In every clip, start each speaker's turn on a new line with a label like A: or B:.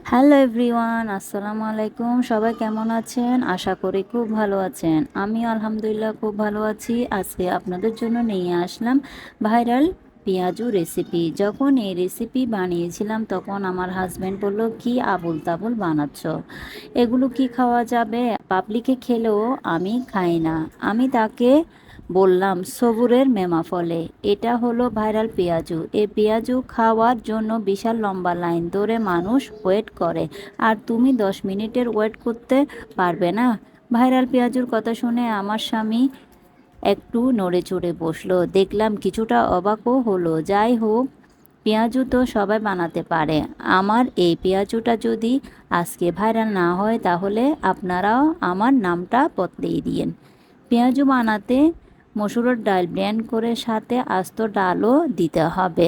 A: Hello everyone, আসসালামু আলাইকুম। সবাই কেমন আছেন? আশা করি খুব ভালো আছেন। আমি আলহামদুলিল্লাহ খুব ভালো আছি। আজকে আপনাদের জন্য নিয়ে আসলাম ভাইরাল পেঁয়াজু রেসিপি। যখন এই রেসিপি বানিয়েছিলাম, তখন আমার হাজব্যান্ড বলল, কি আবুল তাবুল বানাচ্ছ? এগুলো কি খাওয়া যাবে? পাবলিকে খেলেও আমি খাই না। আমি তাকে বললাম, সবুরের মেমা ফলে। এটা হলো ভাইরাল পেঁয়াজু। এই পেঁয়াজু খাওয়ার জন্য বিশাল লম্বা লাইন ধরে মানুষ ওয়েট করে। আর তুমি দশ মিনিটের ওয়েট করতে পারবে না? ভাইরাল পেঁয়াজুর কথা শুনে আমার স্বামী একটু নড়ে চড়ে বসল। দেখলাম কিছুটা অবাকও হলো। যাই হোক, পেঁয়াজু তো সবাই বানাতে পারে। আমার এই পেঁয়াজুটা যদি আজকে ভাইরাল না হয়, তাহলে আপনারাও আমার নামটা বদলিয়ে দিয়েন। পেঁয়াজু বানাতে মসুরের ডাল ব্লেন্ড করে সাথে আস্ত ডালও দিতে হবে।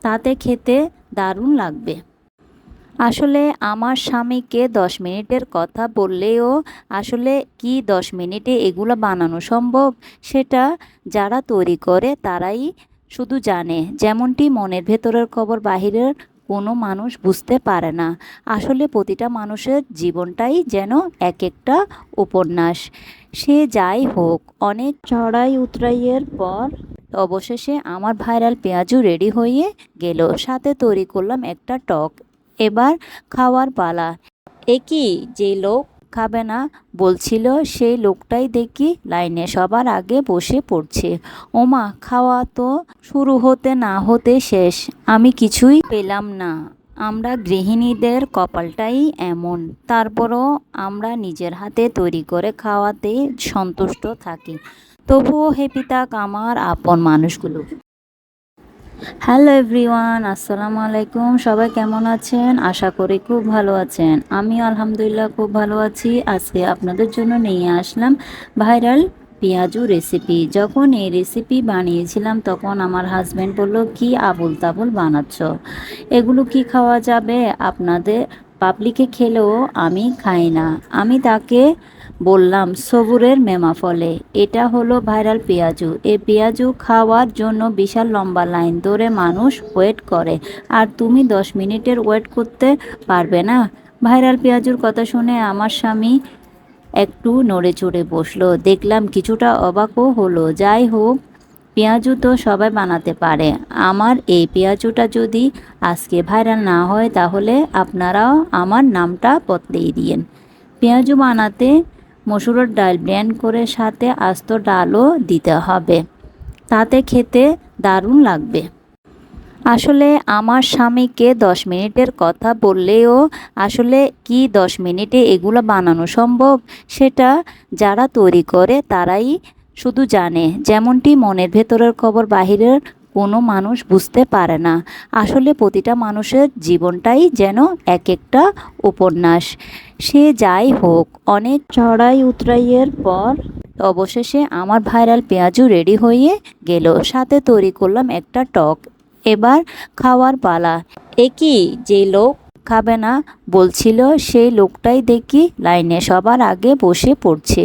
A: তাতে খেতে দারুণ লাগবে। আসলে আমার স্বামীকে দশ মিনিটের কথা বললেও আসলে কি দশ মিনিটে এগুলো বানানো সম্ভব? সেটা যারা তৈরি করে তারাই শুধু জানে। যেমনটি মনের ভেতরের খবর বাহিরের কোনো মানুষ বুঝতে পারে না। আসলে প্রতিটা মানুষের জীবনটাই যেন এক একটা উপন্যাস। সে যাই হোক, অনেক চড়াই উতরাইয়ের পর অবশেষে আমার ভাইরাল পেঁয়াজু রেডি হয়ে গেল। সাথে তৈরি করলাম একটা টক। এবার খাওয়ার পালা। একই যে লোক খাবে না, বলছিল, সেই লোকটাই দেখি লাইনে সবার আগে বসে পড়ছে। ওমা, খাওয়া তো শুরু হতে না হতে শেষ, আমি কিছুই পেলাম না। আমরা গৃহিণীদের কপালটাই এমন, তারপরও আমরা নিজের হাতে তৈরি করে খাওয়াতে সন্তুষ্ট থাকি। তবুও হেপি তাক আমার আপন মানুষগুলো। হ্যালো এভরিওয়ান, আসসালামু আলাইকুম। সবাই কেমন আছেন? আশা করি খুব ভালো আছেন। আমি আলহামদুলিল্লাহ খুব ভালো আছি। আজকে আপনাদের জন্য নিয়ে আসলাম ভাইরাল পেঁয়াজু রেসিপি। যখন এই রেসিপি বানিয়েছিলাম, তখন আমার হাজব্যান্ড বলল, কি আবুল তাবুল বানাচ্ছ? এগুলো কি খাওয়া যাবে? আপনাদের পাবলিকে খেলেও আমি খাই না। আমি তাকে বললাম, সবুরের মেমা ফলে। এটা হলো ভাইরাল পেঁয়াজু। এই পেঁয়াজু খাওয়ার জন্য বিশাল লম্বা লাইন ধরে মানুষ ওয়েট করে। আর তুমি দশ মিনিটের ওয়েট করতে পারবে না? ভাইরাল পেঁয়াজুর কথা শুনে আমার স্বামী একটু নড়ে চড়ে বসল। দেখলাম কিছুটা অবাকও হলো। যাই হোক, পেঁয়াজু তো সবাই বানাতে পারে। আমার এই পেঁয়াজুটা যদি আজকে ভাইরাল না হয়, তাহলে আপনারাও আমার নামটা বদলিয়ে দিয়েন। পেঁয়াজু বানাতে মসুরের ডাল ব্লেন্ড করে সাথে আস্ত ডালও দিতে হবে। তাতে খেতে দারুণ লাগবে। আসলে আমার স্বামীকে দশ মিনিটের কথা বললেও আসলে কি দশ মিনিটে এগুলো বানানো সম্ভব? সেটা যারা তৈরি করে তারাই শুধু জানে। যেমনটি মনের ভেতরের খবর বাহিরের কোনো মানুষ বুঝতে পারে না। আসলে প্রতিটা মানুষের জীবনটাই যেন এক একটা উপন্যাস। সে যাই হোক, অনেক চড়াই উতরাইয়ের পর অবশেষে আমার ভাইরাল পেঁয়াজু রেডি হয়ে গেল। সাথে তৈরি করলাম একটা টক। এবার খাওয়ার পালা। একই যে লোক খাবে না, বলছিল, সেই লোকটাই দেখি লাইনে সবার আগে বসে পড়ছে।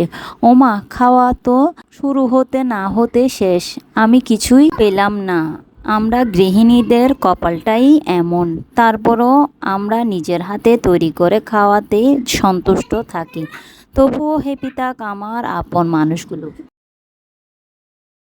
A: ওমা, খাওয়া তো শুরু হতে না হতে শেষ, আমি কিছুই পেলাম না। আমরা গৃহিণীদের কপালটাই এমন, তারপরও আমরা নিজের হাতে তৈরি করে খাওয়াতে সন্তুষ্ট থাকি। তবুও হেপি তাক আমার আপন মানুষগুলো।